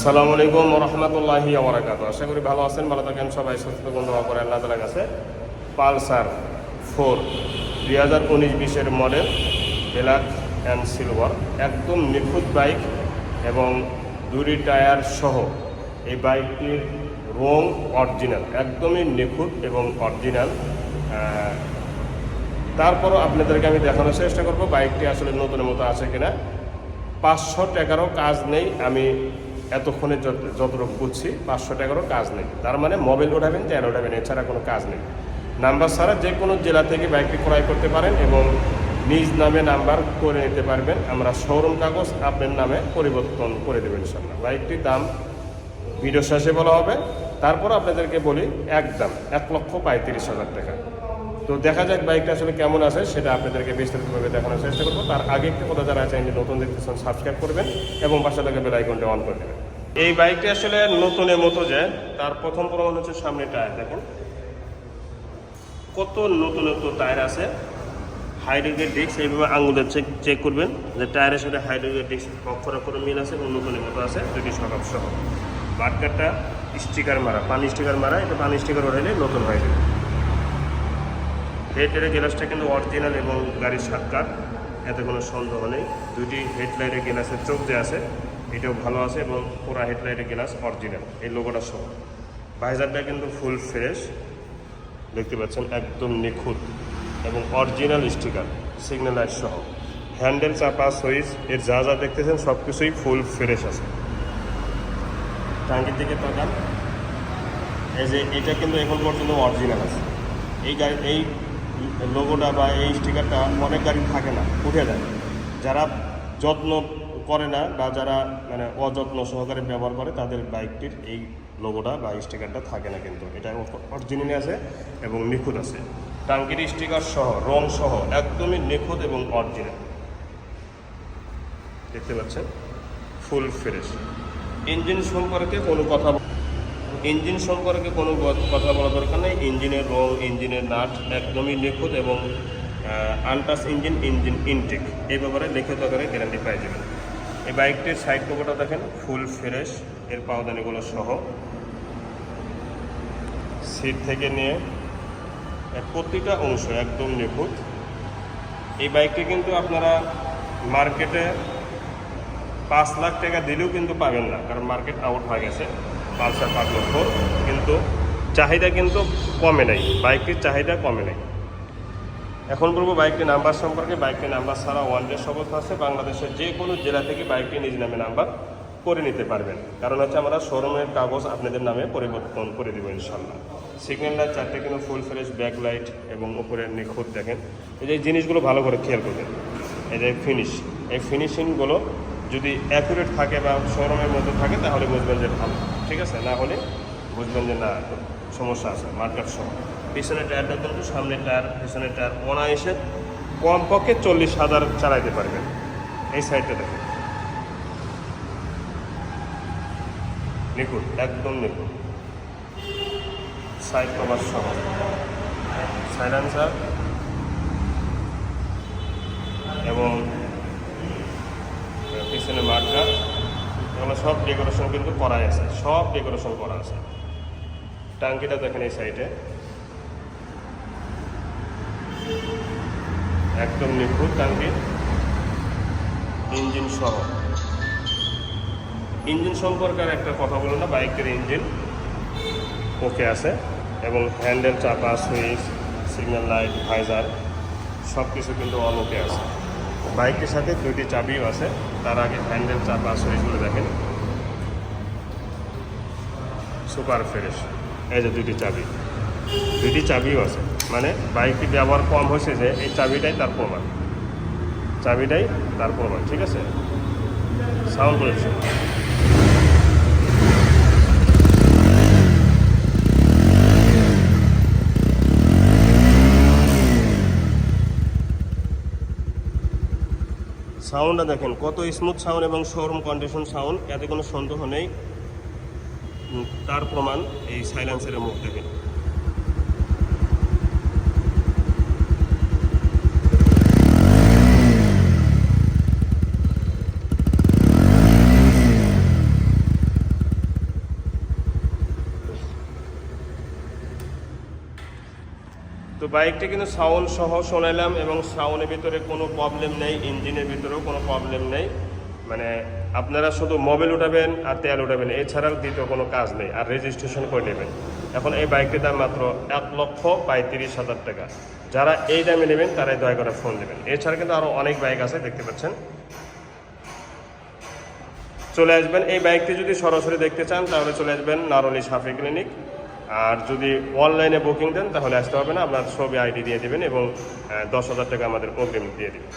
আসসালামু আলাইকুম রহমতুল্লাহি আবরাকাত আশা করি ভালো আছেন, ভালো থাকেন সবাই, সুস্থ বন্ধু করে আল্লাহ তালার কাছে। পালসার ফোর, দুই হাজার উনিশ বিশের মডেল ব্ল্যাক অ্যান্ড সিলভার। একদম নিখুঁত বাইক এবং দুটি টায়ার সহ এই বাইকটির রং অরিজিনাল, একদমই নিখুঁত এবং অরিজিনাল। তারপরও আপনাদেরকে আমি দেখানোর চেষ্টা করব, বাইকটি আসলে নতুনের মতো আছে কিনা। পাঁচশো টাকারও কাজ নেই, আমি এতক্ষণে যত- যতটুকু বুঝছি, পাঁচশো টাকারও কাজ নেই। তার মানে মোবাইল ওঠাবেন ট্যান ওঠাবেন এছাড়া কোনো কাজ নেই। নাম্বার ছাড়া যে কোনো জেলা থেকে বাইকটি ক্রয় করতে পারেন এবং নিজ নামে নাম্বার করে নিতে পারবেন। আমরা শোরুম কাগজ আপনার নামে পরিবর্তন করে দেবেন ইনশাল্লাহ বাইকটির দাম ভিডিও শেষে বলা হবে। তারপর আপনাদেরকে বলি, একদম এক লক্ষ পঁয়ত্রিশ হাজার টাকা। তো দেখা যাক বাইকটা আসলে কেমন আছে, সেটা আপনাদেরকে বিস্তারিতভাবে দেখানোর চেষ্টা করব। তার আগে একটু কথা যারা চ্যানেলটি নতুন দেখতেছেন সাবস্ক্রাইব করবেন এবং পাশে থেকে বেল আইকনটা অন করে দেবেন এই বাইকটি আসলে নতুনের মতো যে, তার প্রথম প্রমাণ হচ্ছে সামনে টায়ার দেখেন। কত নতুন নতুন টায়ার আছে হাইড্রোগের ডিস্ক এইভাবে আঙুলের চেক চেক করবেন যে টায়ারের সাথে হাইড্রোগের ডিস্ক অক্ষর অক্ষর মিল আছে এবং নতুনের মতো আছে, দুটি সকাপ সহ। বাটকারটা স্টিকার মারা, পানি স্টিকার মারা, এটা পানি স্টিকার ওঠাইলে নতুন হয়ে যাবে। হেডলাইটের গ্লাসটা কিন্তু অরিজিনাল এবং গাড়ির সাক্ষাৎ। এতে কোনো সন্দেহ নেই। দুটি হেডলাইটের গ্লাসের চোখ যে আছে। এটাও ভালো আছে এবং পুরা হেডলাইটের গ্লাস অরিজিনাল এই লোগোটা সহ। ভাইজারটা কিন্তু ফুল ফ্রেশ দেখতে পাচ্ছেন, একদম নিখুঁত এবং অরিজিনাল স্টিকার সিগন্যাল লাইট সহ। হ্যান্ডেল চাপা সুইচ এর যা যা দেখতেছেন সব কিছুই ফুল ফ্রেশ আছে। টাঙ্কির দিকে তাকান। এই যে, এটা কিন্তু এখন পর্যন্ত অরিজিনাল আছে। এই গাড়ি, এই লোগোটা বা এই স্টিকারটা অনেক গাড়ি থাকে না, উঠে যায়। যারা যত্ন করে না বা যারা মানে অযত্ন সহকারে ব্যবহার করে, তাদের বাইকটির এই লোগোটা বা স্টিকারটা থাকে না কিন্তু। এটা অরিজিনালি আছে এবং নিখুঁত আছে। টাঙ্কির স্টিকার সহ, রং সহ, একদমই নিখুঁত এবং অরিজিনাল দেখতে পাচ্ছেন? Full fresh. ইঞ্জিন সম্পর্কে কোনো কথা ইঞ্জিন সম্পর্কে কোনো কথা বলা দরকার নেই। ইঞ্জিনের রং, ইঞ্জিনের নাট একদমই নিখুঁত এবং আনটাস ইঞ্জিন ইঞ্জিন ইনটেক। এই ব্যাপারে লিখিত আকারে গ্যারান্টি পাই যাবেন। এই বাইকটির সাইড কভারটা দেখেন ফুল ফ্রেশ এর পাওদানিগুলো সহ। সিট থেকে নিয়ে প্রতিটা অংশ একদম নিখুঁত। এই বাইকটি কিন্তু আপনারা মার্কেটে পাঁচ লাখ টাকা দিলেও কিন্তু পাবেন না, কারণ মার্কেট আউট হয়ে গেছে। পালসার পাঁচ লক্ষ, কিন্তু চাহিদা কিন্তু কমে নাই বাইকটির চাহিদা কমে নাই। এখন বলব বাইকটির নাম্বার সম্পর্কে, বাইকটির নাম্বার ছাড়া ওয়ান ডে শপথ আছে, বাংলাদেশের যে কোনো জেলা থেকে বাইকটি নিজ নামে নাম্বার করে নিতে পারবেন। কারণ হচ্ছে আমরা শোরুমের কাগজ আপনাদের নামে পরিবর্তন করে দেবো ইনশাল্লাহ সিগন্যাল লাইট চারটে কিন্তু ফুল ফ্রেশ ব্যাক লাইট এবং উপরে নিখুঁত দেখেন। এই যে জিনিসগুলো ভালো করে খেয়াল করবেন। এই যে ফিনিশ এই ফিনিশিংগুলো যদি অ্যাকুরেট থাকে বা শোরুমের মধ্যে থাকে, তাহলে বুঝবেন যে ভালো। ঠিক আছে? না হলে বুঝবেন যে না, সমস্যা আছে মার্কার সহ। পিছনের টায়ারটা কিন্তু সামনের টায়ার, পিছনের টায়ার অনায়াসে কমপক্ষে চল্লিশ হাজার চালাইতে পারবেন। এই সাইডটা দেখেন। নিখুঁত, একদম নিখুঁত। সাইড কভার সহ। সাইলেন্সার এবং পিছনে মার্কার এগুলো সব ডেকোরেশন কিন্তু করা আছে, সব ডেকোরেশন করা আছে। টাঙ্কিটা দেখেন এই সাইডে একদম নিখুঁত টাঙ্কি। ইঞ্জিন সহ। ইঞ্জিন সম্পর্কে আর একটা কথা বলো না, বাইকের ইঞ্জিন ওকে আছে এবং হ্যান্ডেল চাপা সুইচ, সিগন্যাল লাইট, ভাইজার সব কিছু কিন্তু অল ওকে আছে। বাইকের সাথে দুইটি চাবিও আছে। তার আগে হ্যান্ডেল চাপা সুইচগুলো দেখেন। Super fresh. এই যে দুইটি চাবি। দুইটি চাবিও আছে। মানে বাইকটি ব্যবহার কম হয়েছে যে এই চাবিটাই তার প্রমাণ। চাবিটাই তার প্রমাণ, ঠিক আছে? সাউন্ড প্রোটেকশন সাউন্ডটা দেখেন, কত স্মুথ সাউন্ড এবং শোরুম কন্ডিশন সাউন্ড এতে কোনো সন্দেহ নেই। তার প্রমাণ এই সাইলেন্সারের মুখ দেখেন বাইকটা কিন্তু সাউন্ড সহ শোনাইলাম এবং সাউন্ডের ভিতরে কোনো প্রবলেম নেই, ইঞ্জিনের ভিতরেও কোনো প্রবলেম নেই। মানে আপনারা শুধু মোবাইল উঠাবেন আর তেল উঠাবেন, এছাড়াও দ্বিতীয় কোনো কাজ নেই, আর রেজিস্ট্রেশন করে নেবেন। এখন এই বাইকটির দাম মাত্র এক লক্ষ পঁয়ত্রিশ হাজার টাকা। যারা এই দামে নেবেন, তারাই দয়া করে ফোন দেবেন। এছাড়া কিন্তু আরও অনেক বাইক আছে, দেখতে পাচ্ছেন। চলে আসবেন। এই বাইকটি যদি সরাসরি দেখতে চান, তাহলে চলে আসবেন নারলি সাফি ক্লিনিক। আর যদি অনলাইনে বুকিং দেন, তাহলে আসতে হবে না। আপনার ছবি আইডি দিয়ে দেবেন এবং দশ হাজার টাকা আমাদের অগ্রিম দিয়ে দেবেন।